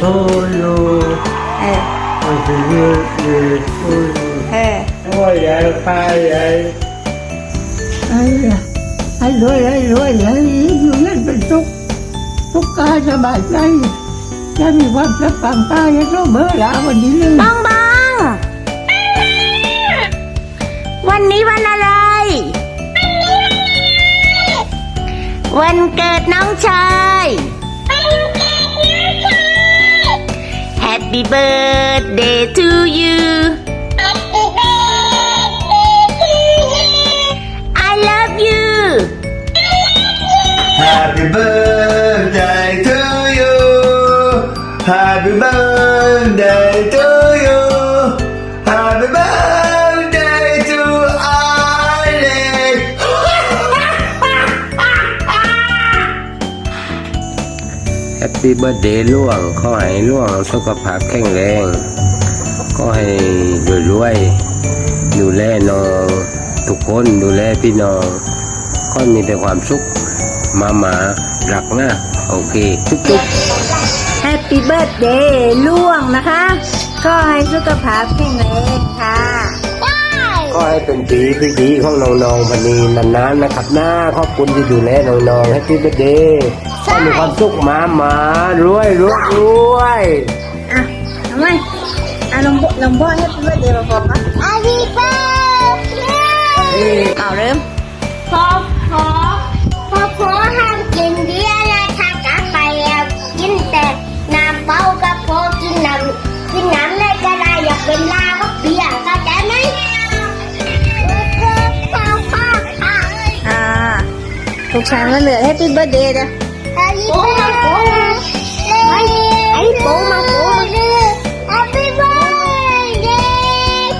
told you เออ I forgive you เออ Ôi dạy phai vậy ไอ้เนี่ยไอ้รวยไอ้รวยไอ้อยู่นั่นเป็นทุกข์ทุกข์กายสบายใจจะมีความรับฟังตายจะต้องเบื่อหลาวันนี้เลยบองบองวันนี้วันอะไร วันเกิดน้องชาย Happy birthday to you. I love you. Happy birthday to you. Happy birthday to you. Happy birthday แฮปปี้เบิร์ดเดย์ล่วงขอให้ล่วงสุขภาพแข็งแรงขอให้รวยๆดูแลน้องทุกคนดูแลพี่น้องขอให้มีแต่ความสุขมาหมารักนะโอเคจุ๊บจุ๊บ Happy birthday ล่วงนะคะ ก็ให้สุขภาพแข็งแรงค่ะ ก็ให้เป็นปีที่ดีของน้องๆวันนี้นานๆนะครับหน้าขอบคุณที่ดูแลน้องๆแฮปปี้เบิร์ดเดย์ขอให้มีความสุขหมาหมารวยรวยรวยอะทำไมอะลองบอกลองบอก Happy birthday มาบอกนะ Happy birthday ทุกช้างก็เหลือ Happy birthday นะโอ้มาโอ้มาไอ้ไอ้โป้มาโป้มา Happy birthday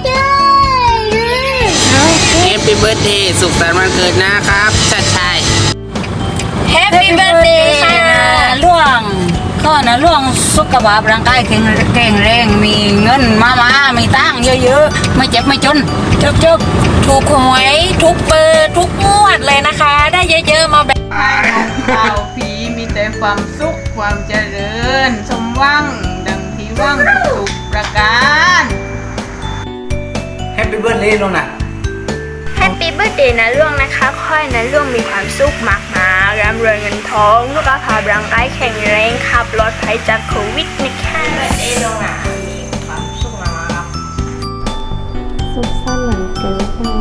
to you แฮปปี้เบิร์ดเดย์สุขสันต์วันเกิดนะครับชัดชัย Happy birthday ค่ะล่วงก็ นะล่วงสุขภาพร่างกายแข็งแข็งแรง มีเงินมามามีตังค์เยอะๆ ไม่เจ็บไม่จนจบจบถูกหวยทุกเบอร์ทุกงวดเลยนะคะ ได้เยอะๆมาแบ่งข่าวผีมีแต่ความสุขความเจริญ สมหวังดังที่หวังทุกๆประการ แฮปปี้เบิร์ดเดย์ลงนะแฮ ปี้เบิร์เดย์นะล่วงนะคะค่อยนะล่วงมีความสุขมากมาร่ำรวยเงินทองลูกค้าพาร่าไกาแข็งแรงขับรถภัยจากโควิดนะคะเบิร์เดย์ลงอะมีความสุขมากครับสุขสันต์วันเกิด